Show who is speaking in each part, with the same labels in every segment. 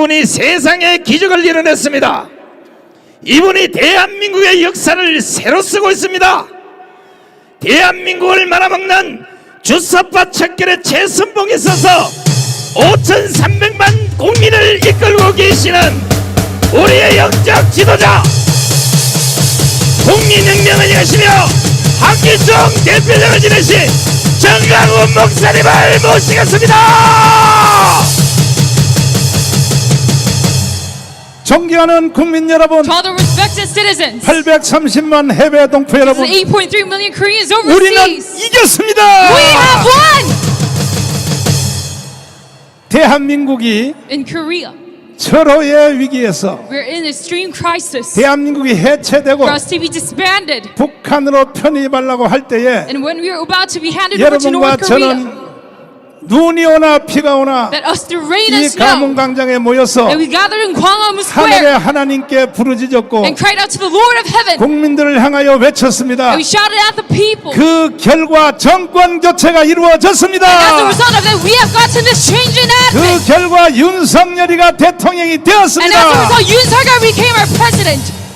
Speaker 1: 이분이 세상에 기적을 이뤄냈습니다. 이분이 대한민국의 역사를 새로 쓰고 있습니다. 대한민국을 말아먹는 주사파 척결의 최선봉에 있어서 5,300만 국민을 이끌고 계시는 우리의 영적 지도자 국민혁명을 이하시며 학기중 대표장을 지내신 정강훈 목사님을 모시겠습니다.
Speaker 2: 존경하는 국민 여러분,
Speaker 3: To all the respected citizens,
Speaker 2: 830만 해외 동포 여러분,
Speaker 3: is 8.3 million Koreans
Speaker 2: 우리는
Speaker 3: overseas.
Speaker 2: 이겼습니다.
Speaker 3: We have won!
Speaker 2: 대한민국이
Speaker 3: In Korea,
Speaker 2: 철호의 위기에서
Speaker 3: we're in extreme crisis.
Speaker 2: 대한민국이 해체되고
Speaker 3: For us to be disbanded.
Speaker 2: 북한으로 편입하려고 할 때에
Speaker 3: And when we are about to be handed over to
Speaker 2: 여러분과
Speaker 3: Korea,
Speaker 2: 저는 눈이 오나 비가 오나 이
Speaker 3: and snow,
Speaker 2: 가문 광장에 모여서
Speaker 3: that we gathered in Gwanghwamun
Speaker 2: 하늘의 하나님께 부르짖었고
Speaker 3: and cried out to the Lord of heaven.
Speaker 2: 국민들을 향하여 외쳤습니다.
Speaker 3: And we shouted at the people.
Speaker 2: 그 결과 정권 교체가
Speaker 3: As a
Speaker 2: 이루어졌습니다.
Speaker 3: result of that, we have gotten this change in admin.
Speaker 2: 그 결과 윤석열이가 대통령이
Speaker 3: And as a
Speaker 2: 되었습니다.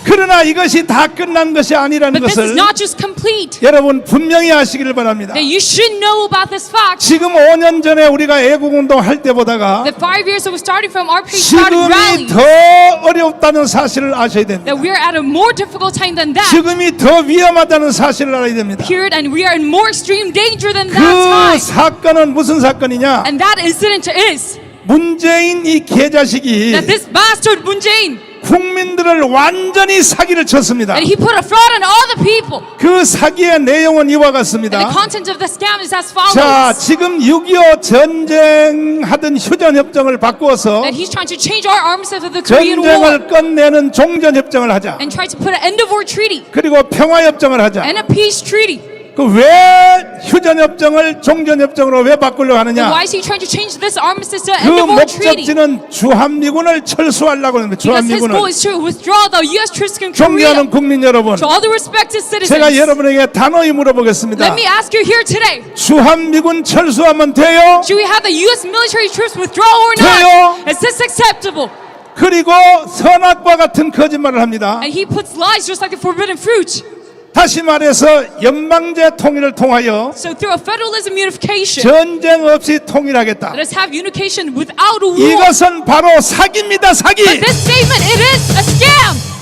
Speaker 2: 그러나 이것이 다 끝난 것이 아니라는
Speaker 3: But this is
Speaker 2: 것을
Speaker 3: not just complete.
Speaker 2: 여러분 분명히 아시기를 바랍니다.
Speaker 3: That you should know about this fact.
Speaker 2: 지금 5년 전에 우리가 애국 운동 할 때보다가
Speaker 3: That five years that we started from our patriotic
Speaker 2: 지금이
Speaker 3: rally,
Speaker 2: 더 어렵다는 사실을 아셔야 됩니다.
Speaker 3: that we are at a more difficult time than that
Speaker 2: 지금이 더 위험하다는 사실을 알아야 됩니다.
Speaker 3: period, and we are in more extreme danger than that
Speaker 2: 그
Speaker 3: time.
Speaker 2: 사건은 무슨 사건이냐?
Speaker 3: And that incident is
Speaker 2: 문재인 이 개자식이
Speaker 3: that this bastard Moon Jae-in,
Speaker 2: 국민들을 완전히 사기를 쳤습니다.
Speaker 3: that he put a fraud on all the people.
Speaker 2: 그 사기의 내용은 이와
Speaker 3: And the
Speaker 2: 같습니다.
Speaker 3: content of the scam is as
Speaker 2: 자,
Speaker 3: follows.
Speaker 2: 지금 6.25 전쟁하던 휴전협정을 바꾸어서
Speaker 3: That he's trying to change our armistice of the Korean War
Speaker 2: 전쟁을 끝내는 종전협정을 하자.
Speaker 3: and try to put an end of war treaty
Speaker 2: 그리고 평화협정을 하자.
Speaker 3: and a peace treaty.
Speaker 2: 그왜 휴전협정을 종전협정으로 왜 바꾸려고 하느냐?
Speaker 3: why is he trying to change this armistice to an
Speaker 2: 그
Speaker 3: end of war treaty?
Speaker 2: 목적지는 주한미군을 철수하려고 하는 거예요.
Speaker 3: Because his goal
Speaker 2: 주한미군을.
Speaker 3: is to withdraw the U.S. troops from Korea.
Speaker 2: 존경하는 국민 여러분,
Speaker 3: To all the respected citizens,
Speaker 2: 제가 여러분에게 단호히 물어보겠습니다.
Speaker 3: let me ask you here today.
Speaker 2: 주한미군 철수하면 돼요?
Speaker 3: Should we have the U.S. military troops withdraw or
Speaker 2: 돼요.
Speaker 3: not? Is this acceptable?
Speaker 2: 그리고 선악과 같은 거짓말을 합니다.
Speaker 3: And he puts lies just like the forbidden fruit.
Speaker 2: 다시 말해서 연방제 통일을 통하여
Speaker 3: So through a federalism unification,
Speaker 2: 전쟁 없이 통일하겠다.
Speaker 3: let us have unification without a war.
Speaker 2: 이것은 바로 사기입니다, 사기.
Speaker 3: But this statement, it is a scam.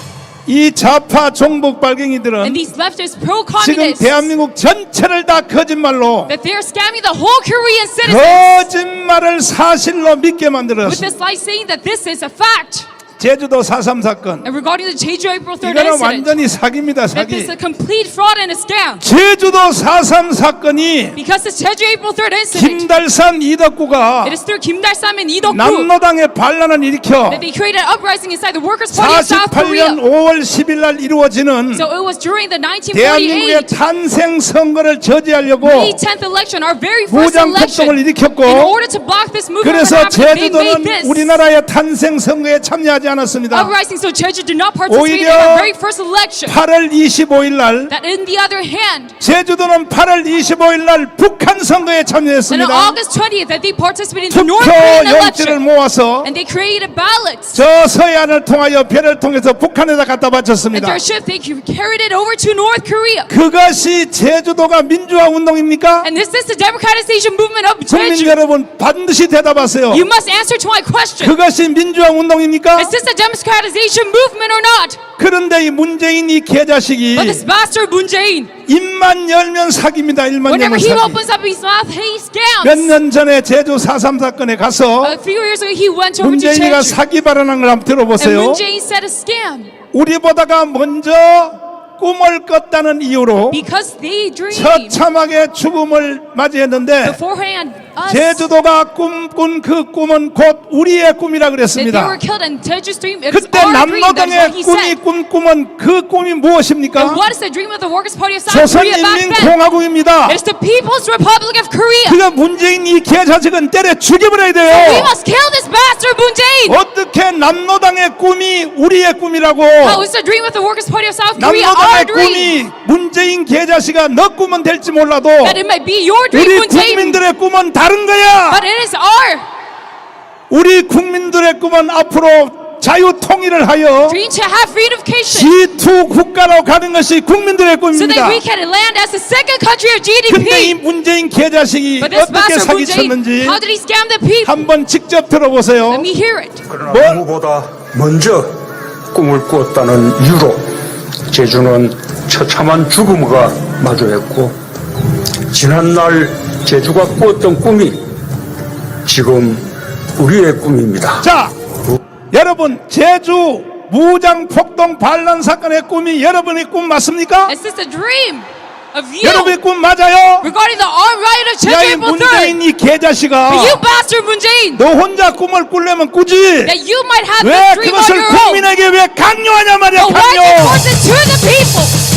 Speaker 2: 이 좌파 종북
Speaker 3: And
Speaker 2: 발갱이들은
Speaker 3: these leftist
Speaker 2: 지금
Speaker 3: pro-communists,
Speaker 2: 대한민국 전체를 다 거짓말로
Speaker 3: that they are scamming the whole Korean
Speaker 2: 그
Speaker 3: citizens
Speaker 2: 거짓말을 사실로 믿게
Speaker 3: with
Speaker 2: 만들었습니다.
Speaker 3: this lie saying that this is a fact.
Speaker 2: 제주도 4.3 사건
Speaker 3: And regarding the Jeju April 3rd
Speaker 2: 이거는
Speaker 3: incident,
Speaker 2: 완전히 사기입니다,
Speaker 3: that this is
Speaker 2: 사기.
Speaker 3: a complete fraud and a scam.
Speaker 2: 제주도 4.3 사건이
Speaker 3: Because this Jeju April 3rd incident,
Speaker 2: 김달산 이덕구가
Speaker 3: it is through Kim Dae-sam and Lee Dok-gu
Speaker 2: 남로당에 반란을 일으켜
Speaker 3: that they created an uprising inside the Workers' Party of South
Speaker 2: 48년
Speaker 3: Korea.
Speaker 2: 5월 10일 날 이루어지는
Speaker 3: So it was during the
Speaker 2: 대한민국의
Speaker 3: 1948
Speaker 2: 탄생 선거를 저지하려고
Speaker 3: May 10th election, our very first
Speaker 2: 무장 폭동을
Speaker 3: election,
Speaker 2: 일으켰고
Speaker 3: in order to block this movement
Speaker 2: 그래서
Speaker 3: from happening, they
Speaker 2: 제주도는
Speaker 3: made this
Speaker 2: 우리나라의 탄생 선거에 참여하지 않았습니다.
Speaker 3: uprising. So Jeju did not participate in our very first election.
Speaker 2: 8월 25일 날
Speaker 3: That in the other hand,
Speaker 2: 제주도는 8월 25일 날 북한 선거에
Speaker 3: and on
Speaker 2: 참여했습니다.
Speaker 3: August 20th, that they participated in the North
Speaker 2: 투표
Speaker 3: Korean
Speaker 2: 용지를
Speaker 3: election,
Speaker 2: 모아서
Speaker 3: and they created ballots.
Speaker 2: 저 서해안을 통하여 배를 통해서 북한에다 갖다
Speaker 3: And
Speaker 2: 바쳤습니다.
Speaker 3: their ship, they carried it over to North Korea.
Speaker 2: 그것이 제주도가 민주화 운동입니까?
Speaker 3: And this is the democratization movement of
Speaker 2: 국민
Speaker 3: Jeju.
Speaker 2: 여러분 반드시 대답하세요.
Speaker 3: You must answer to my question.
Speaker 2: 그것이 민주화 운동입니까?
Speaker 3: Is this a democratization movement or not?
Speaker 2: 그런데 이 문재인 이 개자식이
Speaker 3: But this bastard Moon Jae-in,
Speaker 2: 입만 열면 사기입니다. 입만
Speaker 3: whenever
Speaker 2: 열면
Speaker 3: he
Speaker 2: 사기.
Speaker 3: opens up his mouth, he
Speaker 2: 몇
Speaker 3: scams.
Speaker 2: 년 전에 제주 4.3 사건에 가서
Speaker 3: A few years ago, he went over to
Speaker 2: 문재인이가
Speaker 3: Jeju,
Speaker 2: 사기 발언한 걸 한번
Speaker 3: and
Speaker 2: 들어보세요.
Speaker 3: Moon Jae-in said a scam
Speaker 2: 우리보다가 먼저 꿈을 꿨다는 이유로
Speaker 3: because they dreamed
Speaker 2: 처참하게 죽음을 맞이했는데
Speaker 3: beforehand
Speaker 2: 제주도가 꿈꾼 그 꿈은 곧 우리의 꿈이라 그랬습니다. 그때
Speaker 3: he
Speaker 2: 꿈이. 꿈꾸면 그 꿈이 무엇입니까? 조선인민공화국입니다. 그가 문재인 이 개자식은 때려 죽여버려야 돼요. 어떻게 남노당의 꿈이 우리의 꿈이라고? 남노당의? 꿈이 문재인 개자식아 너 꿈은 될지 몰라도 우리 국민들의 꿈은 다른 거야.
Speaker 3: but it is our.
Speaker 2: 우리 국민들의 꿈은 앞으로 자유 통일을 하여
Speaker 3: Dream to have reunification.
Speaker 2: G2 국가로 가는 것이 국민들의
Speaker 3: So that
Speaker 2: 꿈입니다.
Speaker 3: we can land as the second country of
Speaker 2: 근데 이
Speaker 3: GDP.
Speaker 2: 문재인 개자식이
Speaker 3: But this
Speaker 2: 어떻게
Speaker 3: bastard Moon Jae-in,
Speaker 2: 사기쳤는지
Speaker 3: how did he scam the people?
Speaker 2: 한번 직접 들어보세요.
Speaker 3: Let me hear it.
Speaker 4: 그러나
Speaker 2: 뭐?
Speaker 4: 누구보다 먼저 꿈을 꾸었다는 이유로 제주는 처참한 죽음과 마주했고 지난날 제주가 꾸었던 꿈이 지금 우리의 꿈입니다.
Speaker 2: 자, 여러분 제주 무장 폭동 반란 사건의 꿈이 여러분의 꿈 맞습니까?
Speaker 3: Is this a dream of you
Speaker 2: 여러분의 꿈 맞아요?
Speaker 3: regarding the armed riot of
Speaker 2: 야, 이
Speaker 3: Jeju April 3rd?
Speaker 2: 문재인 이 개자식아.
Speaker 3: But you bastard Moon Jae-in,
Speaker 2: 너 혼자 꿈을 꾸려면 꾸지.
Speaker 3: that you might have
Speaker 2: 왜
Speaker 3: this dream on
Speaker 2: 그것을
Speaker 3: your own.
Speaker 2: 국민에게 왜 강요하냐 말이야,
Speaker 3: But why
Speaker 2: 강요.
Speaker 3: force it to the people?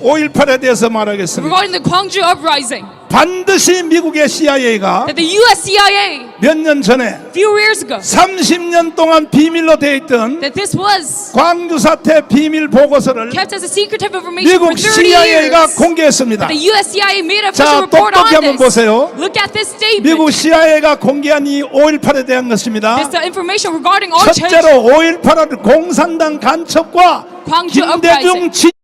Speaker 2: 5.18에 대해서 말하겠습니다.
Speaker 3: Regarding the Gwangju uprising,
Speaker 2: 반드시 미국의 CIA가
Speaker 3: that the U.S. CIA
Speaker 2: 몇 년 전에
Speaker 3: a few years ago,
Speaker 2: 30년 동안 비밀로 돼 있던
Speaker 3: that this was
Speaker 2: 광주 사태 비밀 보고서를
Speaker 3: kept as a secretive information for
Speaker 2: 미국
Speaker 3: 30
Speaker 2: CIA가
Speaker 3: years.
Speaker 2: 공개했습니다.
Speaker 3: The U.S. CIA made a
Speaker 2: 자,
Speaker 3: report
Speaker 2: 똑똑히
Speaker 3: on
Speaker 2: 한번
Speaker 3: this.
Speaker 2: 보세요.
Speaker 3: Look at this statement.
Speaker 2: 미국 CIA가 공개한 이 5.18에 대한 것입니다.
Speaker 3: The information regarding.
Speaker 2: 첫째로 5.18을 공산당 간첩과
Speaker 3: 광주
Speaker 2: 김대중
Speaker 3: uprising.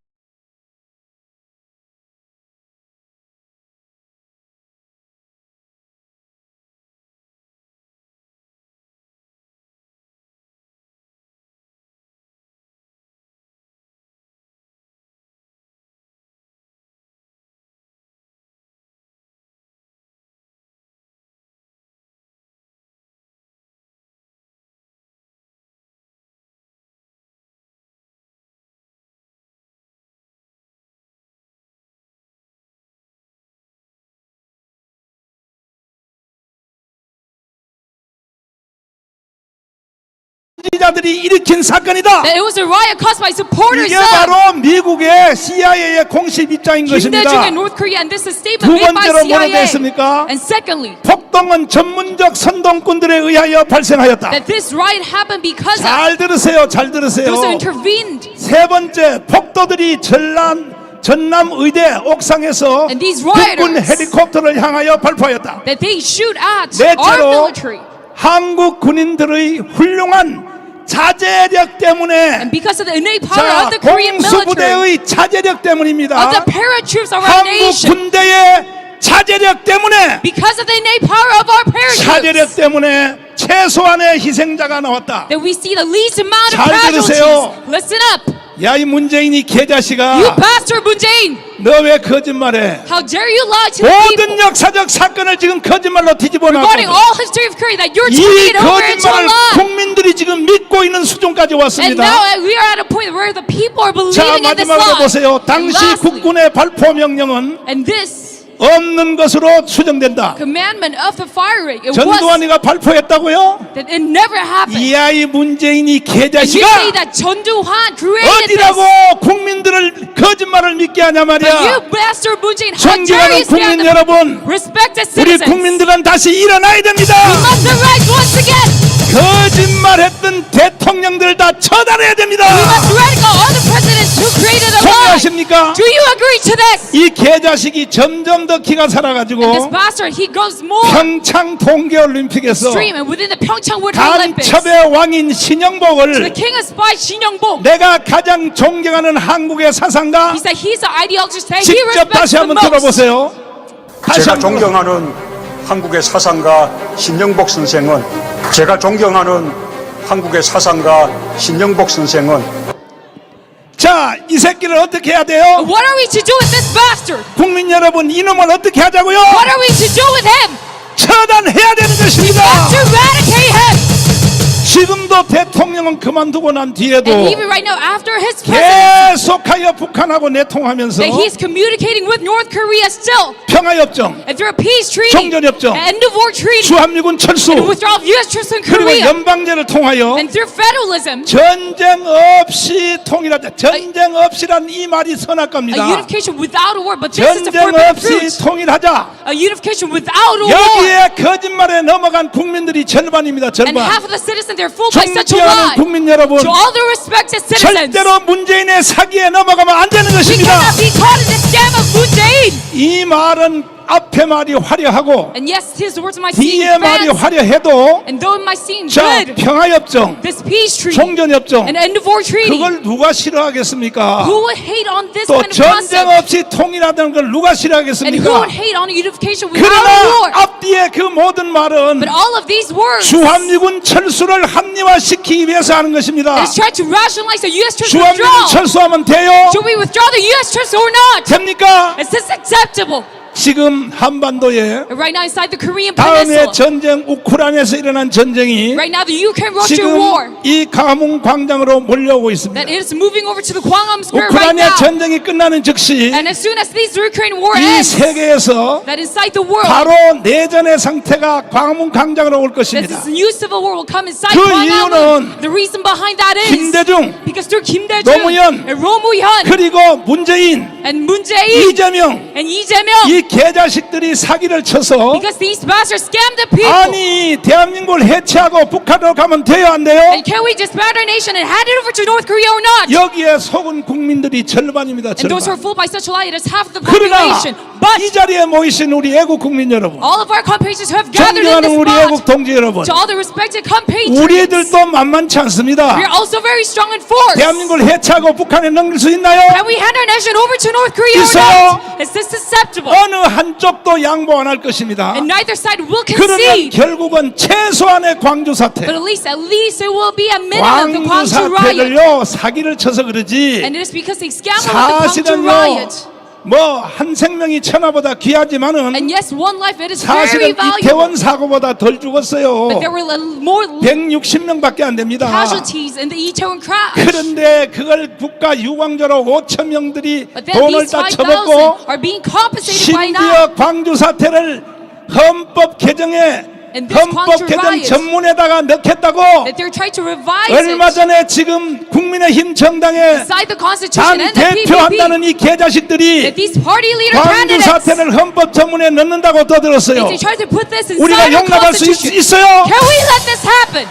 Speaker 2: 지 지자들이 일으킨 사건이다.
Speaker 3: That it was a riot caused by supporters
Speaker 2: 이게
Speaker 3: of
Speaker 2: 바로 미국의 CIA의 공식 입장인
Speaker 3: Kim Dae-jung
Speaker 2: 것입니다.
Speaker 3: in North Korea, and this is a
Speaker 2: 두
Speaker 3: statement made by
Speaker 2: 번째로 뭐라고
Speaker 3: CIA.
Speaker 2: 했습니까?
Speaker 3: And secondly,
Speaker 2: 폭동은 전문적 선동꾼들에 의하여 발생하였다.
Speaker 3: that this riot happened because of
Speaker 2: 잘 들으세요, 잘 들으세요.
Speaker 3: those who intervened.
Speaker 2: 세 번째, 폭도들이 전남 전남 의대 옥상에서
Speaker 3: And these
Speaker 2: 국군
Speaker 3: rioters-
Speaker 2: 헬리콥터를 향하여 발포하였다.
Speaker 3: That they shoot at our
Speaker 2: 넷째로
Speaker 3: military.
Speaker 2: 한국 군인들의 훌륭한 자제력 때문에
Speaker 3: And because of the innate power
Speaker 2: 자 공수부대의 자제력 때문입니다.
Speaker 3: of the paratroops of our
Speaker 2: 한국 군대의 자제력 때문에
Speaker 3: because of the innate power of our
Speaker 2: 자제력
Speaker 3: paratroops,
Speaker 2: 때문에 최소한의 희생자가 나왔다.
Speaker 3: that we see the least amount of
Speaker 2: 잘. 들으세요.
Speaker 3: Listen up,
Speaker 2: 야 이 문재인이
Speaker 3: you
Speaker 2: 개자식아,
Speaker 3: bastard Moon Jae-in.
Speaker 2: 너 왜 거짓말해?
Speaker 3: How dare you lie to the
Speaker 2: 모든
Speaker 3: people
Speaker 2: 역사적 사건을 지금 거짓말로 뒤집어
Speaker 3: regarding
Speaker 2: 놨고
Speaker 3: all history of Korea that you're
Speaker 2: 이
Speaker 3: turning it over into a
Speaker 2: 거짓말을
Speaker 3: lie.
Speaker 2: 국민들이 지금 믿고 있는 수준까지
Speaker 3: And
Speaker 2: 왔습니다.
Speaker 3: now uh, we are at a point where the people are
Speaker 2: 자
Speaker 3: believing in this
Speaker 2: 마지막으로
Speaker 3: lie.
Speaker 2: 보세요.
Speaker 3: And
Speaker 2: 당시
Speaker 3: lastly,
Speaker 2: 국군의 발포 명령은
Speaker 3: and this
Speaker 2: 없는 것으로 추정된다.
Speaker 3: commandment of the fire rate, it was
Speaker 2: 전두환이가 발포했다고요?
Speaker 3: that it never happened.
Speaker 2: 이 아이 문재인이 개자식아
Speaker 3: that created this.
Speaker 2: 어디라고 국민들을 거짓말을 믿게 하냐
Speaker 3: But you
Speaker 2: 말이야.
Speaker 3: bastard Moon Jae-in, how dare
Speaker 2: 존경하는
Speaker 3: you stand
Speaker 2: 국민
Speaker 3: up?
Speaker 2: 여러분,
Speaker 3: Respected
Speaker 2: 우리
Speaker 3: citizens.
Speaker 2: 국민들은 다시 일어나야 됩니다.
Speaker 3: We must arise once again.
Speaker 2: 거짓말했던 대통령들 다 처단해야 됩니다.
Speaker 3: We must radical all the presidents who created a lie.
Speaker 2: 동의하십니까?
Speaker 3: Do you agree to this?
Speaker 2: 이 개자식이 점점 더 키가
Speaker 3: this
Speaker 2: 살아가지고
Speaker 3: bastard, he grows more
Speaker 2: 평창 동계올림픽에서
Speaker 3: extreme and within the Pyeongchang Winter Olympics.
Speaker 2: 간첩의 왕인
Speaker 3: The
Speaker 2: 신영복을
Speaker 3: king of spies, Shin Young-bok,
Speaker 2: 내가 가장 존경하는 한국의 사상가
Speaker 3: he said he's the ideologist that he
Speaker 2: 직접
Speaker 3: respects
Speaker 2: 다시
Speaker 3: the
Speaker 2: 한번
Speaker 3: most.
Speaker 2: 들어보세요. 다시
Speaker 4: 제가
Speaker 2: 한번
Speaker 4: 존경하는 한국의 사상가 신영복 선생은 제가 존경하는 한국의 사상가 신영복 선생은
Speaker 2: 자, 이 새끼를 어떻게 해야 돼요?
Speaker 3: What are we to do with this bastard?
Speaker 2: 국민 여러분, 이놈을 어떻게 하자고요?
Speaker 3: What are we to do with him?
Speaker 2: 처단해야 되는
Speaker 3: We
Speaker 2: 것입니다.
Speaker 3: have to eradicate him.
Speaker 2: 지금도 대통령은 그만두고 난 뒤에도
Speaker 3: And even right now, after his presidency,
Speaker 2: 계속하여 북한하고 내통하면서
Speaker 3: that he's communicating with North Korea still.
Speaker 2: 평화협정,
Speaker 3: And through a peace treaty,
Speaker 2: 종전협정,
Speaker 3: an end of war treaty,
Speaker 2: 주한미군 철수,
Speaker 3: and withdrawal of U.S. troops in
Speaker 2: 그리고
Speaker 3: Korea,
Speaker 2: 연방제를 통하여
Speaker 3: and through federalism,
Speaker 2: 전쟁 없이 통일하자. 전쟁 없이란 이 말이 선할
Speaker 3: a
Speaker 2: 겁니다.
Speaker 3: unification without a war. But this is the
Speaker 2: 전쟁
Speaker 3: forbidden
Speaker 2: 없이
Speaker 3: fruit.
Speaker 2: 통일하자.
Speaker 3: A unification without a war.
Speaker 2: 여기에 거짓말에 넘어간 국민들이 절반입니다.
Speaker 3: And
Speaker 2: 절반.
Speaker 3: half of the citizens, they're fooled by such a lie.
Speaker 2: 국민 여러분,
Speaker 3: To all the respected citizens,
Speaker 2: 절대로 문재인의 사기에 넘어가면 안 되는
Speaker 3: we
Speaker 2: 것입니다.
Speaker 3: cannot be caught in the scam of Moon Jae-in.
Speaker 2: 이 말은 앞에 말이 화려하고
Speaker 3: And yes, his words might seem
Speaker 2: 뒤에 말이. 화려해도
Speaker 3: And though it might seem
Speaker 2: 자
Speaker 3: good,
Speaker 2: 평화협정,
Speaker 3: this peace treaty,
Speaker 2: 종전협정
Speaker 3: an end of war treaty,
Speaker 2: 그걸 누가 싫어하겠습니까?
Speaker 3: who would hate on this
Speaker 2: 또
Speaker 3: kind of
Speaker 2: 전쟁
Speaker 3: concept?
Speaker 2: 없이 통일하다는 걸 누가
Speaker 3: And who
Speaker 2: 싫어하겠습니까?
Speaker 3: would hate on unification without
Speaker 2: 그러나
Speaker 3: war?
Speaker 2: 앞뒤에 그 모든 말은
Speaker 3: But all of these words
Speaker 2: 주한미군 철수를 합리화시키기 위해서 하는 것입니다.
Speaker 3: that is trying to rationalize the U.S. troops
Speaker 2: 주한미군
Speaker 3: withdrawal.
Speaker 2: 철수하면 돼요?
Speaker 3: Should we withdraw the U.S. troops or not?
Speaker 2: 됩니까?
Speaker 3: Is this acceptable?
Speaker 2: 지금 한반도에
Speaker 3: Right now inside the Korean
Speaker 2: 다음에
Speaker 3: Peninsula,
Speaker 2: 전쟁 우크라이나에서 일어난 전쟁이
Speaker 3: right now the Ukraine-Russia
Speaker 2: 지금
Speaker 3: war,
Speaker 2: 이 가문 광장으로 몰려오고 있습니다.
Speaker 3: that is moving over to the Gwangham Square right
Speaker 2: 우크라이나
Speaker 3: now.
Speaker 2: 전쟁이 끝나는 즉시
Speaker 3: And as soon as this Ukraine war
Speaker 2: 이
Speaker 3: ends,
Speaker 2: 세계에서
Speaker 3: that inside the world,
Speaker 2: 바로 내전의 상태가 광문 광장으로 올
Speaker 3: that
Speaker 2: 것입니다.
Speaker 3: this new civil war will come inside
Speaker 2: 그. 이유는
Speaker 3: The reason behind that is
Speaker 2: 김대중,
Speaker 3: because through Kim Dae-jung
Speaker 2: 노무현,
Speaker 3: and Moo-hyun
Speaker 2: 그리고 문재인,
Speaker 3: and Jae-in
Speaker 2: 이재명
Speaker 3: and Jae-myung,
Speaker 2: 이 개자식들이 사기를 쳐서
Speaker 3: because these bastards scammed the people.
Speaker 2: 아니 대한민국을 해체하고 북한으로 가면 돼요 안 돼요?
Speaker 3: And can we disband our nation and hand it over to North Korea or not?
Speaker 2: 여기에 속은 국민들이 절반입니다
Speaker 3: And those who are
Speaker 2: 절반
Speaker 3: fooled by such a lie, it is half the
Speaker 2: 그러나
Speaker 3: population. But
Speaker 2: 이 자리에 모이신 우리 애국 국민 여러분
Speaker 3: all of our compatriots who have gathered in
Speaker 2: 존경하는
Speaker 3: this
Speaker 2: 우리 애국
Speaker 3: spot,
Speaker 2: 동지 여러분
Speaker 3: to all the respected compatriots,
Speaker 2: 우리들도 만만치 않습니다
Speaker 3: we are also very strong in force.
Speaker 2: 대한민국을 해체하고 북한에 넘길 수 있나요?
Speaker 3: Can we hand our nation over to North Korea or
Speaker 2: 있어요.
Speaker 3: not? Is this acceptable?
Speaker 2: 어느 한쪽도 양보 안 할 것입니다
Speaker 3: And neither side will
Speaker 2: 그러면
Speaker 3: concede.
Speaker 2: 결국은 최소한의 광주 사태
Speaker 3: But at least, at least it will be a minimum of the
Speaker 2: 광주
Speaker 3: Gwangju riot.
Speaker 2: 사태를요 사기를 쳐서 그러지
Speaker 3: And it is because they scammed with the Gwangju
Speaker 2: 사실은요
Speaker 3: riot.
Speaker 2: 뭐한 생명이 천하보다 귀하지만은
Speaker 3: And yes, one life, it is very
Speaker 2: 사실은
Speaker 3: valuable.
Speaker 2: 이태원 사고보다 덜 죽었어요
Speaker 3: But there were a- more
Speaker 2: 160명밖에 안 됩니다
Speaker 3: casualties in the Itaewon crash.
Speaker 2: 그런데 그걸 국가 유광조로 5천 명들이
Speaker 3: But then
Speaker 2: 돈을
Speaker 3: these
Speaker 2: 다
Speaker 3: 5,000
Speaker 2: 쳐먹고
Speaker 3: are being compensated by now.
Speaker 2: 심지어 광주 사태를 헌법 개정에 헌법
Speaker 3: Gwangju
Speaker 2: 개정
Speaker 3: riot
Speaker 2: 전문에다가 넣겠다고 얼마 전에 지금 국민의힘 정당에 당. 대표한다는 이 개자식들이 광주 사태를 헌법 전문에 넣는다고 떠들었어요. 우리가 용납할 수 있. 있어요?
Speaker 3: Can we let this happen?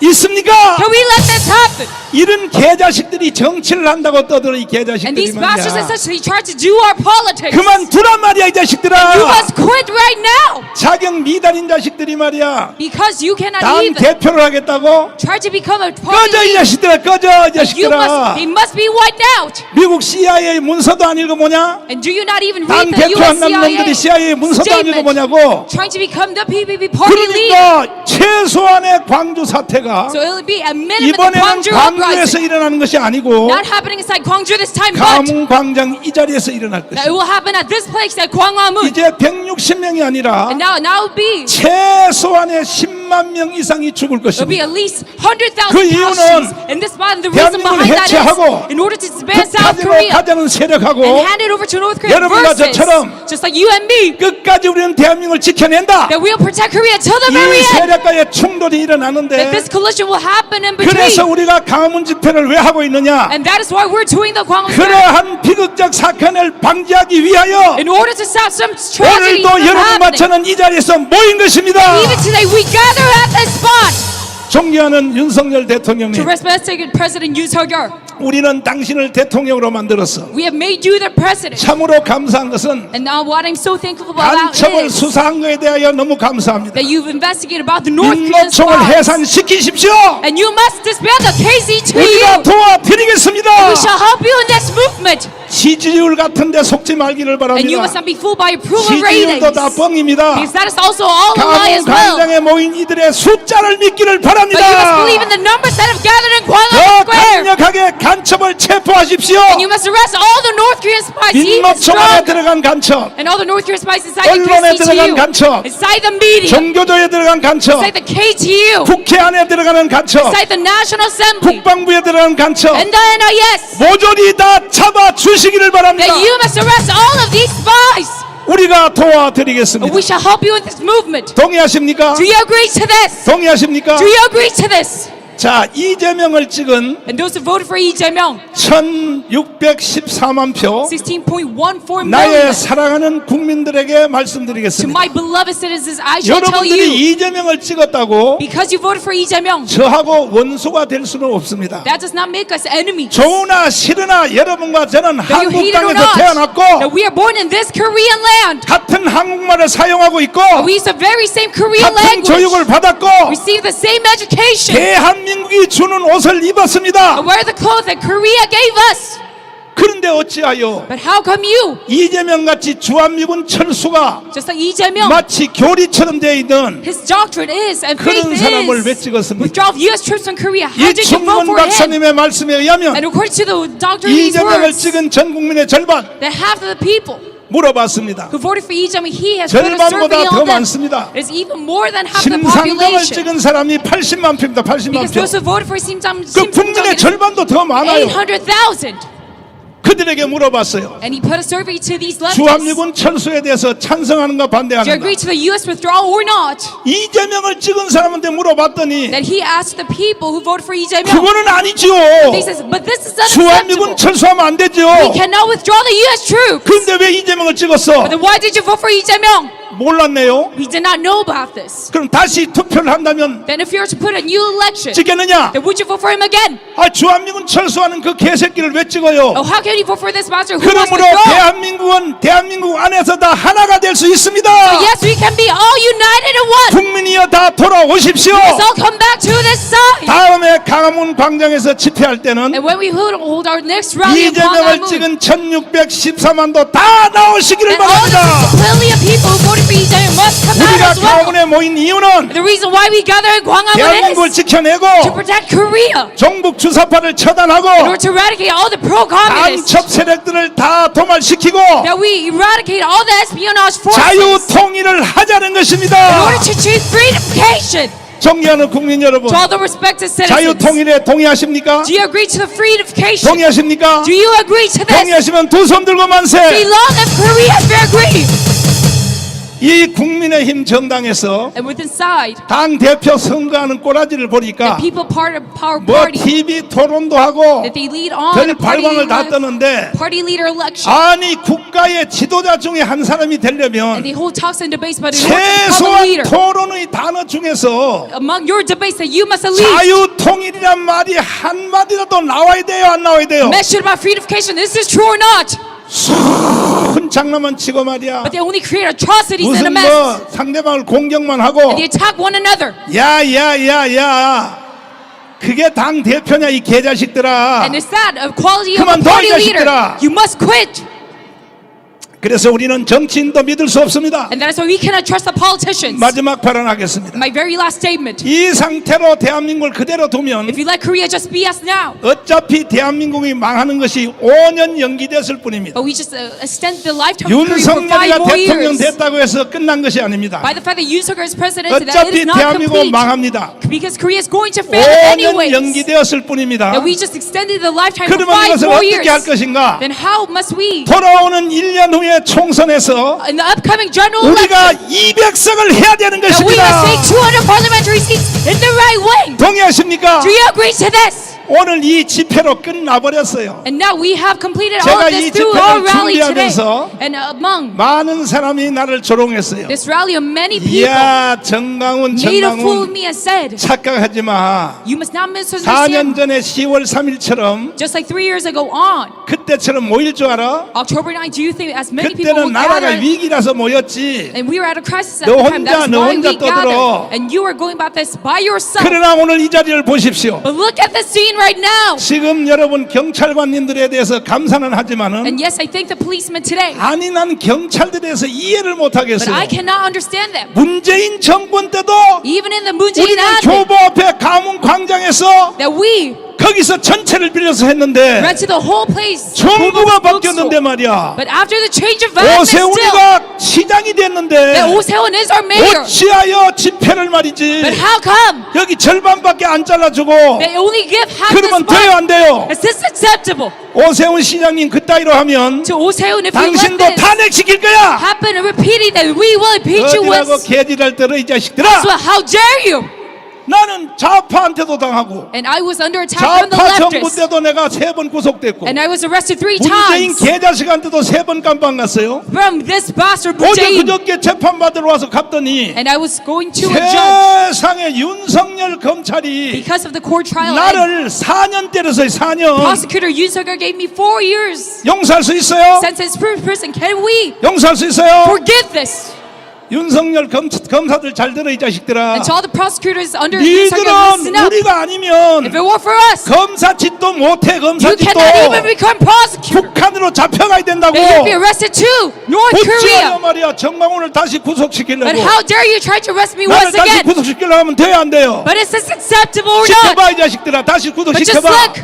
Speaker 2: 있습니까?
Speaker 3: Can we let this happen?
Speaker 2: 이런 개자식들이 정치를 한다고 떠들어 이
Speaker 3: And
Speaker 2: 개자식들이
Speaker 3: these bastards
Speaker 2: 말이야.
Speaker 3: essentially try to do our politics.
Speaker 2: 그만 두란 말이야 이
Speaker 3: You
Speaker 2: 자식들아.
Speaker 3: must quit right now
Speaker 2: 자격 미달인 자식들이 말이야.
Speaker 3: because you cannot
Speaker 2: 당
Speaker 3: even
Speaker 2: 대표를 하겠다고?
Speaker 3: try to become a party
Speaker 2: 꺼져 이
Speaker 3: leader.
Speaker 2: 자식들아 꺼져 이
Speaker 3: You must,
Speaker 2: 자식들아.
Speaker 3: they must be wiped out.
Speaker 2: 미국 CIA 문서도 안 읽어보냐?
Speaker 3: And do you not even
Speaker 2: 당
Speaker 3: read the US
Speaker 2: 대표한다는 놈들이 CIA 문서도 안
Speaker 3: statement
Speaker 2: 읽어보냐고.
Speaker 3: trying to become the PPP party leader?
Speaker 2: 그러니까 최소한의 광주 사태가
Speaker 3: So it'll be a minimum of the
Speaker 2: 이번에는
Speaker 3: Gwangju
Speaker 2: 광주에서
Speaker 3: uprising.
Speaker 2: 일어나는 것이 아니고
Speaker 3: Not happening inside Gwangju this time, but
Speaker 2: 가문 광장 이 자리에서 일어날
Speaker 3: that it
Speaker 2: 것이다.
Speaker 3: will happen at this place at Gwanghamun.
Speaker 2: 이제 160명이 아니라
Speaker 3: And now, now it'll be,
Speaker 2: 최소한의 10만 명 이상이 죽을 것입니다.
Speaker 3: at least
Speaker 2: 100,000그 이유는 대한민국을 해체하고
Speaker 3: is in order to disband South
Speaker 2: 극하지로
Speaker 3: Korea
Speaker 2: 가자는 세력하고
Speaker 3: and hand it over to North Korea
Speaker 2: 여러분과 저처럼
Speaker 3: just like you and me,
Speaker 2: 끝까지 우리는 대한민국을 지켜낸다. 이
Speaker 3: very end.
Speaker 2: 세력과의 충돌이 일어나는데
Speaker 3: this collision will happen in between.
Speaker 2: 그래서 우리가 강화문 집회를 왜 하고 있느냐?
Speaker 3: And that is why we're doing the Gwanghamun Square.
Speaker 2: 그러한 비극적 사건을 방지하기 위하여
Speaker 3: In order to stop some tragedy
Speaker 2: 오늘도
Speaker 3: from
Speaker 2: 여러분
Speaker 3: happening.
Speaker 2: 마찬은 이 자리에서 모인 것입니다.
Speaker 3: Gather at this spot
Speaker 2: 존경하는 윤석열
Speaker 3: to
Speaker 2: 대통령님,
Speaker 3: respect President Suk-yeol.
Speaker 2: 우리는 당신을 대통령으로 만들었어.
Speaker 3: We have made you the president.
Speaker 2: 참으로 감사한 것은
Speaker 3: And now what I'm so thankful about
Speaker 2: 간첩을
Speaker 3: is
Speaker 2: 수사한 것에 대하여 너무 감사합니다.
Speaker 3: that you've investigated about the North Korean
Speaker 2: 민노총을. 해산시키십시오.
Speaker 3: And you must disband the KZ2.
Speaker 2: 우리가 도와드리겠습니다.
Speaker 3: We shall help you in this movement.
Speaker 2: 지지율 같은데 속지 말기를 바랍니다. 지지율도 다 뻥입니다. 가문. 광장에 모인 이들의 숫자를 믿기를 바랍니다. 더. 강력하게 간첩을 체포하십시오.
Speaker 3: Stronger.
Speaker 2: 들어간 간첩, 언론에 들어간. 간첩. 종교조에 들어간 간첩. 국회 안에 들어가는 간첩,
Speaker 3: Inside the National Assembly.
Speaker 2: 국방부에 들어간 간첩. 모조리 다 잡아 주시 기를 바랍니다.
Speaker 3: That you must arrest all of these spies.
Speaker 2: 우리가 도와드리겠습니다.
Speaker 3: we shall help you in this movement.
Speaker 2: 동의하십니까?
Speaker 3: Do you agree to this?
Speaker 2: 동의하십니까?
Speaker 3: Do you agree to this?
Speaker 2: 자 이재명을 찍은
Speaker 3: And those who voted for Lee Jae-myung,
Speaker 2: 1614만 표
Speaker 3: 16.14
Speaker 2: 나의
Speaker 3: million.
Speaker 2: 사랑하는 국민들에게
Speaker 3: To
Speaker 2: 말씀드리겠습니다.
Speaker 3: my beloved citizens, I shall tell you,
Speaker 2: 여러분들이 이재명을 찍었다고
Speaker 3: because you voted for Lee Jae-myung,
Speaker 2: 저하고 원수가 될 수는 없습니다.
Speaker 3: that does not make us enemies.
Speaker 2: 좋으나 싫으나 여러분과 저는
Speaker 3: That you
Speaker 2: 한국
Speaker 3: hate it or
Speaker 2: 땅에서
Speaker 3: not,
Speaker 2: 태어났고
Speaker 3: that we are born in this Korean land.
Speaker 2: 같은 한국말을 사용하고 있고
Speaker 3: We use the very same Korean
Speaker 2: 같은 교육을. 받았고
Speaker 3: Receive the same education.
Speaker 2: 대한민국이 주는 옷을 입었습니다.
Speaker 3: Wear the clothes that Korea gave us.
Speaker 2: 그런데 어찌하여
Speaker 3: But how come you,
Speaker 2: 이재명 같이 주한미군 철수가
Speaker 3: just like Lee Jae-myung,
Speaker 2: 마치 교리처럼 되어 있는
Speaker 3: his doctrine is and faith
Speaker 2: 그런 사람을 왜
Speaker 3: is
Speaker 2: 찍었습니까?
Speaker 3: withdraw U.S. troops from Korea. How
Speaker 2: 이
Speaker 3: did you vote
Speaker 2: 충문
Speaker 3: for him?
Speaker 2: 박사님의 말씀에 의하면
Speaker 3: And according to the doctor of these
Speaker 2: 이재명을
Speaker 3: words,
Speaker 2: 찍은 전 국민의 절반
Speaker 3: that half of the people
Speaker 2: 물어봤습니다.
Speaker 3: who voted for Lee Jae-myung, he has put a
Speaker 2: 절반보다 더
Speaker 3: on them.
Speaker 2: 많습니다.
Speaker 3: It's even more than half the
Speaker 2: 심상정을
Speaker 3: population.
Speaker 2: 찍은 사람이 80만 표입니다. 80만
Speaker 3: Because
Speaker 2: 표.
Speaker 3: those who voted for Sim Jong
Speaker 2: 그 국민의 절반도 더 많아요.
Speaker 3: 800,000.
Speaker 2: 그들에게 물어봤어요.
Speaker 3: And he put a survey to these leftists.
Speaker 2: 주한미군 철수에 대해서 찬성하는가
Speaker 3: Do you
Speaker 2: 반대하는가?
Speaker 3: agree to the U.S. withdrawal or not?
Speaker 2: 이재명을 찍은 사람한테 물어봤더니
Speaker 3: That he asked the people who voted for Lee Jae-myung.
Speaker 2: 그거는 아니지요.
Speaker 3: He says, but this is
Speaker 2: 주한미군
Speaker 3: unacceptable.
Speaker 2: 철수하면 안 되죠.
Speaker 3: We cannot withdraw the U.S. troops.
Speaker 2: 그런데 왜 이재명을 찍었어?
Speaker 3: Then why did you vote for Lee Jae-myung?
Speaker 2: 몰랐네요.
Speaker 3: We did not know about this.
Speaker 2: 그럼 다시 투표를 한다면
Speaker 3: Then if you were to put a new election,
Speaker 2: 찍겠느냐?
Speaker 3: then would you vote for him again?
Speaker 2: 아 주한미군 철수하는 그 개새끼를 왜 찍어요?
Speaker 3: Oh, how can you vote for this monster who wants
Speaker 2: 그러므로
Speaker 3: withdrawal?
Speaker 2: 대한민국은 대한민국 안에서 다 하나가 될 수 있습니다.
Speaker 3: Yes, we can be all united in one.
Speaker 2: 국민이여 다 돌아오십시오.
Speaker 3: Let's all come back to this side.
Speaker 2: 다음에 강화문 광장에서 집회할 때는
Speaker 3: And when we hold, hold our next rally in
Speaker 2: 이재명을
Speaker 3: Gwanghwamun,
Speaker 2: 찍은 1614만도 다 나오시기를
Speaker 3: then all the
Speaker 2: 바랍니다.
Speaker 3: million people who voted must come out
Speaker 2: 우리가
Speaker 3: as well.
Speaker 2: 강화문에 모인 이유는
Speaker 3: The reason why we gather in Gwanghwamun
Speaker 2: 대한민국을
Speaker 3: is
Speaker 2: 지켜내고
Speaker 3: to protect Korea,
Speaker 2: 종북 주사파를
Speaker 3: in
Speaker 2: 처단하고
Speaker 3: order to eradicate all the pro-communists,
Speaker 2: 간첩 세력들을 다 도말시키고
Speaker 3: that we eradicate all the espionage forces,
Speaker 2: 자유 통일을 하자는
Speaker 3: in
Speaker 2: 것입니다.
Speaker 3: order to achieve freedomcation.
Speaker 2: 존경하는 국민 여러분,
Speaker 3: To all the respected
Speaker 2: 자유
Speaker 3: citizens,
Speaker 2: 통일에 동의하십니까?
Speaker 3: do you agree to the freedomcation?
Speaker 2: 동의하십니까?
Speaker 3: Do you agree to this?
Speaker 2: 동의하시면 두 손 들고 만세.
Speaker 3: Belong if Korea fair agree.
Speaker 2: 이 국민의힘 정당에서 당 대표 선거하는 꼬라지를 보니까 뭐 TV 토론도 하고 별 발광을 다
Speaker 3: election.
Speaker 2: 아니 국가의 지도자 중에 한 사람이 되려면 최소한 토론의 단어 중에서
Speaker 3: among your debates that you must lead,
Speaker 2: 자유 통일이란 말이 한 마디라도 나와야 돼요 안 나와야 돼요
Speaker 3: mention about freedomcation. Is this true or not?
Speaker 2: 큰 장난만 치고 말이야
Speaker 3: But they only create atrocities and a
Speaker 2: 무슨
Speaker 3: mess.
Speaker 2: 뭐 상대방을 공격만 하고
Speaker 3: And they attack one another.
Speaker 2: 야야야야 그게 당 대표냐 이 개자식들아
Speaker 3: And is that a quality of a
Speaker 2: 그만둬,
Speaker 3: party
Speaker 2: 이
Speaker 3: leader?
Speaker 2: 자식들아.
Speaker 3: You must quit.
Speaker 2: 그래서 우리는 정치인도 믿을 수 없습니다
Speaker 3: And that is why we cannot trust the politicians.
Speaker 2: 마지막 발언하겠습니다
Speaker 3: My very last statement.
Speaker 2: 이 상태로 대한민국을 그대로 두면
Speaker 3: If you let Korea just be us now,
Speaker 2: 어차피 대한민국이 망하는 것이 5년 연기됐을 뿐입니다
Speaker 3: but we just uh, extend the lifetime of Korea for five more
Speaker 2: 대통령
Speaker 3: years.
Speaker 2: 됐다고 해서 끝난 것이 아닙니다
Speaker 3: By the fact that Yoon Suk is president, that it
Speaker 2: 어차피
Speaker 3: is not complete.
Speaker 2: 망합니다
Speaker 3: Because Korea is going to fail
Speaker 2: 5년
Speaker 3: anyways.
Speaker 2: 연기되었을 뿐입니다
Speaker 3: That we just extended the lifetime for
Speaker 2: 그러면
Speaker 3: five
Speaker 2: 이것을
Speaker 3: more
Speaker 2: 어떻게 할
Speaker 3: years.
Speaker 2: 것인가
Speaker 3: Then how must we,
Speaker 2: 돌아오는 1년 후에 총선에서
Speaker 3: in the upcoming general
Speaker 2: 우리가
Speaker 3: election,
Speaker 2: 200석을 해야 되는
Speaker 3: that we must take
Speaker 2: 것입니다
Speaker 3: 200 parliamentary seats in the right way?
Speaker 2: 동의하십니까?
Speaker 3: Do you agree to this?
Speaker 2: 오늘 이 집회로 끝나버렸어요
Speaker 3: And now we have completed
Speaker 2: 제가
Speaker 3: all of
Speaker 2: 이
Speaker 3: this through
Speaker 2: 집회를
Speaker 3: our rally today.
Speaker 2: 준비하면서
Speaker 3: And among
Speaker 2: 많은 사람이 나를 조롱했어요
Speaker 3: this rally of many people
Speaker 2: 이야 정강훈
Speaker 3: made a fool of
Speaker 2: 정강훈
Speaker 3: me and said,
Speaker 2: 착각하지 마
Speaker 3: You must not
Speaker 2: 4년
Speaker 3: misunderstand.
Speaker 2: 전에 10월 3일처럼
Speaker 3: Just like three years ago on,
Speaker 2: 그때처럼 모일 줄 알아?
Speaker 3: October 9th, do you think as many people
Speaker 2: 그때는
Speaker 3: would
Speaker 2: 나라가
Speaker 3: gather?
Speaker 2: 위기라서 모였지
Speaker 3: And we were at a crisis at
Speaker 2: 너
Speaker 3: the time.
Speaker 2: 혼자,
Speaker 3: That's
Speaker 2: 너
Speaker 3: why
Speaker 2: 혼자
Speaker 3: we
Speaker 2: 떠들어.
Speaker 3: gathered. And you are going about this by yourself.
Speaker 2: 그러나 오늘 이 자리를 보십시오
Speaker 3: But look at the scene right now.
Speaker 2: 지금 여러분 경찰관님들에 대해서 감사는 하지만은
Speaker 3: And yes, I thank the policemen today.
Speaker 2: 아니 난 경찰들에 대해서 이해를
Speaker 3: But I cannot understand them.
Speaker 2: 문재인 정권 때도
Speaker 3: Even in the
Speaker 2: 우리는
Speaker 3: admin,
Speaker 2: 교보 앞에 가문 광장에서
Speaker 3: that we
Speaker 2: 거기서 전체를 빌려서 했는데
Speaker 3: rented the whole place.
Speaker 2: 정부가. 바뀌었는데 말이야
Speaker 3: But after the change of admin still,
Speaker 2: 시장이 됐는데
Speaker 3: that Oseon is our mayor.
Speaker 2: 어찌하여 집회를 말이지
Speaker 3: But how come
Speaker 2: 여기 절반밖에 안 잘라주고
Speaker 3: they only give half this
Speaker 2: 그러면 돼요
Speaker 3: money?
Speaker 2: 안 돼요
Speaker 3: Is this acceptable
Speaker 2: 오세훈 시장님 그따위로 하면
Speaker 3: to Oseon if we let
Speaker 2: 당신도
Speaker 3: this
Speaker 2: 탄핵시킬 거야
Speaker 3: happen repeating that we will impeach you
Speaker 2: 어디라고
Speaker 3: with?
Speaker 2: 개지랄 떨어 이
Speaker 3: So
Speaker 2: 자식들아
Speaker 3: how dare you?
Speaker 2: 나는 좌파한테도 당하고
Speaker 3: And I was under attack from the
Speaker 2: 좌파 정부
Speaker 3: leftists.
Speaker 2: 때도 내가 세 번 구속됐고
Speaker 3: And I was arrested three
Speaker 2: 문재인
Speaker 3: times
Speaker 2: 계좌시간때도 세번 깜빵 갔어요.
Speaker 3: from this bastard
Speaker 2: 어제. 그저께 재판받으러 와서 갔더니
Speaker 3: And I was going to a judge
Speaker 2: 세상에 윤석열 검찰이
Speaker 3: because of the court trial. And
Speaker 2: 나를 4년 때렸어요 4년
Speaker 3: prosecutor Yoon Suk gave me four years
Speaker 2: 용서할 수 있어요?
Speaker 3: sentence for prison. Can we
Speaker 2: 용서할 수 있어요?
Speaker 3: forgive this?
Speaker 2: 윤석열 검, 검사 들 잘 들어 이 자식들아
Speaker 3: And to all the prosecutors under Yoon Suk, listen
Speaker 2: 니들은
Speaker 3: up.
Speaker 2: 우리가 아니면
Speaker 3: If it weren't for us,
Speaker 2: 검사 짓도 못해 검사
Speaker 3: you
Speaker 2: 짓도
Speaker 3: cannot even become prosecutor.
Speaker 2: 북한으로 잡혀가야 된다고
Speaker 3: They would be arrested too. North
Speaker 2: 어찌하여
Speaker 3: Korea.
Speaker 2: 말이야 정광훈을 다시 구속시키려고
Speaker 3: how dare you try to arrest me
Speaker 2: 나를 다시? 구속시키려고 하면 돼요 안 돼요?
Speaker 3: But is this acceptable or not?
Speaker 2: 시켜봐 이 자식들아 다시 구속시켜봐
Speaker 3: look.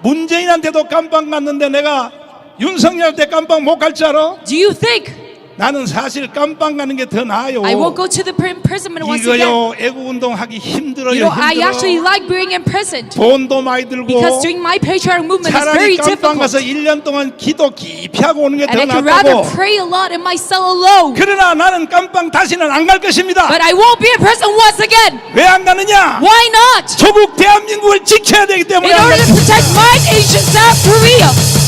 Speaker 2: 문재인한테도 깜빵 갔는데 내가 윤석열한테 깜빵 못 갈 줄 알아?
Speaker 3: Do you think
Speaker 2: 나는 사실 깜빵 가는 게 더 나아요
Speaker 3: I won't go to the pr- imprisonment once again?
Speaker 2: 이거요 애국 운동 하기 힘들어요
Speaker 3: You know, I actually like being imprisoned
Speaker 2: 돈도 많이 들고
Speaker 3: because doing my patriotic movement is
Speaker 2: 차라리
Speaker 3: very
Speaker 2: 깜빵 가서
Speaker 3: difficult.
Speaker 2: 1년 동안 기도 깊이 하고 오는 게
Speaker 3: And
Speaker 2: 더
Speaker 3: I could rather
Speaker 2: 낫다고
Speaker 3: pray a lot in my cell alone.
Speaker 2: 그러나 나는 깜빵 다시는 안 갈 것입니다
Speaker 3: But I won't be in prison once again.
Speaker 2: 왜 안 가느냐
Speaker 3: Why not?
Speaker 2: 조국 대한민국을 지켜야 되기 때문에
Speaker 3: In
Speaker 2: 안
Speaker 3: order to protect my nation, South Korea.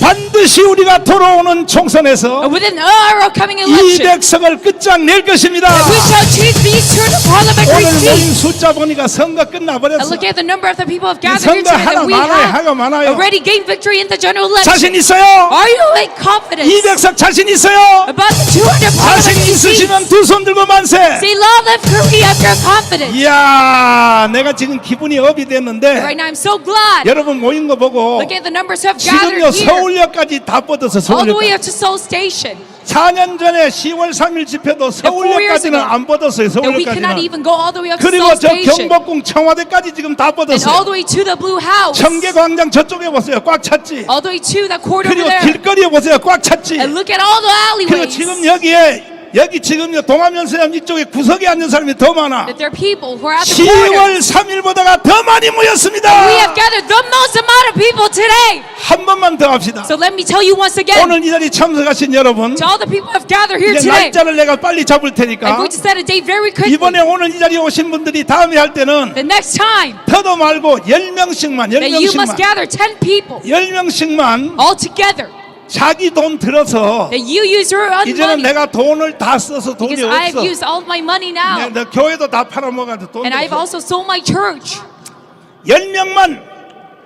Speaker 2: 반드시 우리가 돌아오는 총선에서
Speaker 3: election,
Speaker 2: 200석을 끝장낼 것입니다 오늘 모인. 숫자 보니까 선거 끝나버렸어
Speaker 3: look at the number of the people who have gathered here
Speaker 2: 선거 하나 많아요 하가 많아요
Speaker 3: already gained victory in the general election.
Speaker 2: 자신 있어요?
Speaker 3: Are you in confidence
Speaker 2: 200석 자신 있어요?
Speaker 3: about the 200
Speaker 2: 자신 있으시면? 두 손 들고 만세. 이야 내가 지금 기분이 업이 됐는데
Speaker 3: Right now, I'm so glad.
Speaker 2: 여러분 모인 거 보고
Speaker 3: Look at the numbers who have gathered
Speaker 2: 지금요
Speaker 3: here.
Speaker 2: 서울역까지 다 뻗어서
Speaker 3: All the way
Speaker 2: 서울역
Speaker 3: up to Seoul Station.
Speaker 2: 4년 전에 10월 3일 집회도 서울역까지는. 안 뻗었어요
Speaker 3: And we cannot
Speaker 2: 서울역까지는
Speaker 3: even go all the way up to
Speaker 2: 그리고
Speaker 3: Seoul
Speaker 2: 저
Speaker 3: Station.
Speaker 2: 경복궁 청와대까지 지금 다
Speaker 3: And all
Speaker 2: 뻗었어요
Speaker 3: the way to the Blue House.
Speaker 2: 청계광장 저쪽에 보세요 꽉 찼지
Speaker 3: All the way to that court over
Speaker 2: 그리고
Speaker 3: there.
Speaker 2: 길거리에 보세요 꽉 찼지
Speaker 3: And look at all the
Speaker 2: 그리고
Speaker 3: alleyways.
Speaker 2: 지금 여기에 여기 지금요 동화면세점 이쪽에 구석에 앉은 사람이 더 많아
Speaker 3: That there are people who are at the
Speaker 2: 10월
Speaker 3: corner.
Speaker 2: 3일보다가 더 많이 모였습니다
Speaker 3: We have gathered the most amount of people today.
Speaker 2: 한 번만 더 합시다
Speaker 3: So let me tell you once again.
Speaker 2: 오늘 이 자리 참석하신 여러분
Speaker 3: To all the people who have gathered here today.
Speaker 2: 날짜를 내가 빨리 잡을
Speaker 3: I'm
Speaker 2: 테니까
Speaker 3: going to set a date very quickly.
Speaker 2: 이번에 오늘 이 자리에 오신 분들이 다음에 할 때는
Speaker 3: The next time
Speaker 2: 더도 말고 10명씩만
Speaker 3: that you must
Speaker 2: 10명씩만
Speaker 3: gather 10 people
Speaker 2: 10명씩만
Speaker 3: all together.
Speaker 2: 자기 돈 들어서
Speaker 3: That you use your own
Speaker 2: 이제는
Speaker 3: money.
Speaker 2: 내가 돈을 다 써서 돈이
Speaker 3: Because I've
Speaker 2: 없어
Speaker 3: used all my money now.
Speaker 2: 내, 내 교회도 다 팔아먹어가지고 돈
Speaker 3: And I've also sold my church.
Speaker 2: 10명만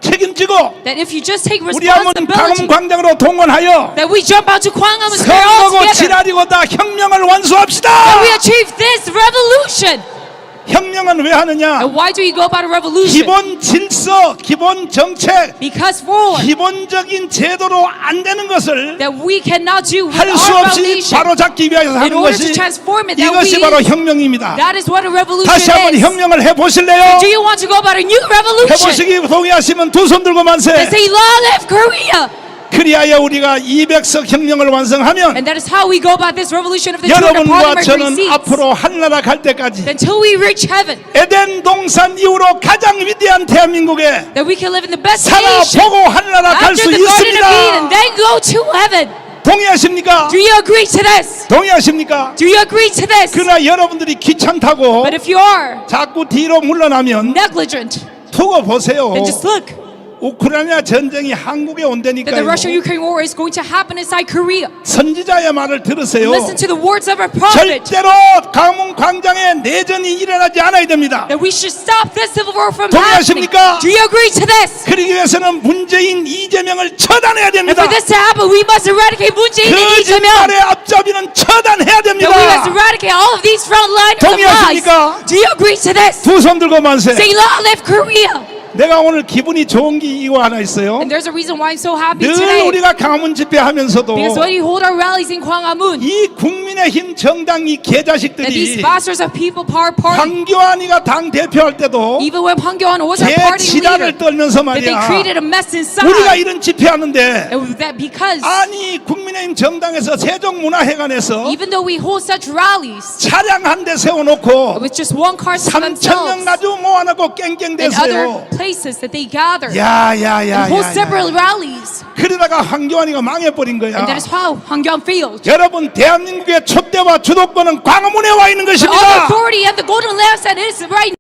Speaker 2: 책임지고
Speaker 3: That if you just take
Speaker 2: 우리 한번
Speaker 3: responsibility,
Speaker 2: 광장으로 동원하여
Speaker 3: that we jump out to Gwangham and pray all
Speaker 2: 선거고
Speaker 3: together.
Speaker 2: 지랄이고 다 혁명을 완수합시다
Speaker 3: That we achieve this revolution.
Speaker 2: 혁명은 왜 하느냐
Speaker 3: And why do we go about a revolution?
Speaker 2: 기본 질서 기본 정책
Speaker 3: Because for
Speaker 2: 기본적인 제도로 안 되는 것을
Speaker 3: that we cannot do with
Speaker 2: 할 수
Speaker 3: our
Speaker 2: 없이
Speaker 3: foundation.
Speaker 2: 바로 잡기 위해서
Speaker 3: In
Speaker 2: 하는
Speaker 3: order to
Speaker 2: 것이
Speaker 3: transform it, that
Speaker 2: 이것이
Speaker 3: we
Speaker 2: 바로 혁명입니다
Speaker 3: that is what a revolution
Speaker 2: 다시 한번
Speaker 3: is.
Speaker 2: 혁명을 해보실래요?
Speaker 3: Do you want to go about a new revolution?
Speaker 2: 해보시기 동의하시면 두 손 들고 만세
Speaker 3: say, long live Korea!
Speaker 2: 그리하여 우리가 200석 혁명을 완성하면
Speaker 3: And that is how we go about this revolution of the 200
Speaker 2: 여러분과
Speaker 3: parliamentary
Speaker 2: 저는
Speaker 3: seats.
Speaker 2: 앞으로 하늘나라 갈 때까지
Speaker 3: Until we reach heaven,
Speaker 2: 에덴 동산 이후로 가장 위대한 대한민국에
Speaker 3: that we can live in the best nation
Speaker 2: 살아보고 하늘나라 갈수
Speaker 3: after the Garden of Eden,
Speaker 2: 있습니다
Speaker 3: then go to heaven.
Speaker 2: 동의하십니까?
Speaker 3: Do you agree to this?
Speaker 2: 동의하십니까?
Speaker 3: Do you agree to this?
Speaker 2: 그러나 여러분들이 귀찮다고
Speaker 3: But if you are
Speaker 2: 자꾸 뒤로 물러나면
Speaker 3: negligent,
Speaker 2: 두고 보세요
Speaker 3: then just look
Speaker 2: 우크라이나 전쟁이 한국에
Speaker 3: that the
Speaker 2: 온다니까요
Speaker 3: Russia-Ukraine war is going to happen inside Korea.
Speaker 2: 선지자의 말을 들으세요
Speaker 3: Listen to the words of our prophet.
Speaker 2: 절대로 강문 광장에 내전이 일어나지 않아야 됩니다
Speaker 3: That we should stop this civil war from happening.
Speaker 2: 동의하십니까?
Speaker 3: Do you agree to this?
Speaker 2: 그러기 위해서는 문재인 이재명을 처단해야
Speaker 3: And
Speaker 2: 됩니다
Speaker 3: for this to happen, we must eradicate Moon Jae-in and Lee Jae-myung.
Speaker 2: 거짓말의 앞잡이는 처단해야
Speaker 3: That we must
Speaker 2: 됩니다
Speaker 3: eradicate all of these frontliners of lies.
Speaker 2: 동의하십니까?
Speaker 3: Do you agree to this?
Speaker 2: 두 손 들고 만세
Speaker 3: Say long live Korea.
Speaker 2: 내가 오늘 기분이 좋은 게 이거 하나 있어요
Speaker 3: And there's a reason why I'm so happy
Speaker 2: 늘
Speaker 3: today.
Speaker 2: 우리가 강문 집회하면서도
Speaker 3: Because when we hold our rallies in Gwanghwamun,
Speaker 2: 이 국민의힘 정당 이
Speaker 3: that these
Speaker 2: 개자식들이
Speaker 3: bastards of people power party,
Speaker 2: 황교안이가 당 대표할 때도
Speaker 3: even when Hwang Kyo-ahn was our
Speaker 2: 제
Speaker 3: party
Speaker 2: 지랄을
Speaker 3: leader,
Speaker 2: 떨면서
Speaker 3: that they
Speaker 2: 말이야
Speaker 3: created a mess
Speaker 2: 우리가
Speaker 3: inside.
Speaker 2: 이런 집회하는데
Speaker 3: And that because
Speaker 2: 아니 국민의힘 정당에서 세종문화회관에서
Speaker 3: even though we hold such rallies
Speaker 2: 차량 한 대 세워놓고
Speaker 3: with just one car for
Speaker 2: 3천 명
Speaker 3: themselves
Speaker 2: 가지고 모아놓고
Speaker 3: and
Speaker 2: 깽깽대세요
Speaker 3: other places that they gather
Speaker 2: 야 야야야
Speaker 3: and hold separate rallies,
Speaker 2: 그러다가 황교안이가 망해버린 거야
Speaker 3: and that is how Kyo-ahn failed.
Speaker 2: 여러분 대한민국의 촛대와 주도권은 광화문에 와 있는
Speaker 3: But all the
Speaker 2: 것입니다
Speaker 3: authority and the golden lampstand is right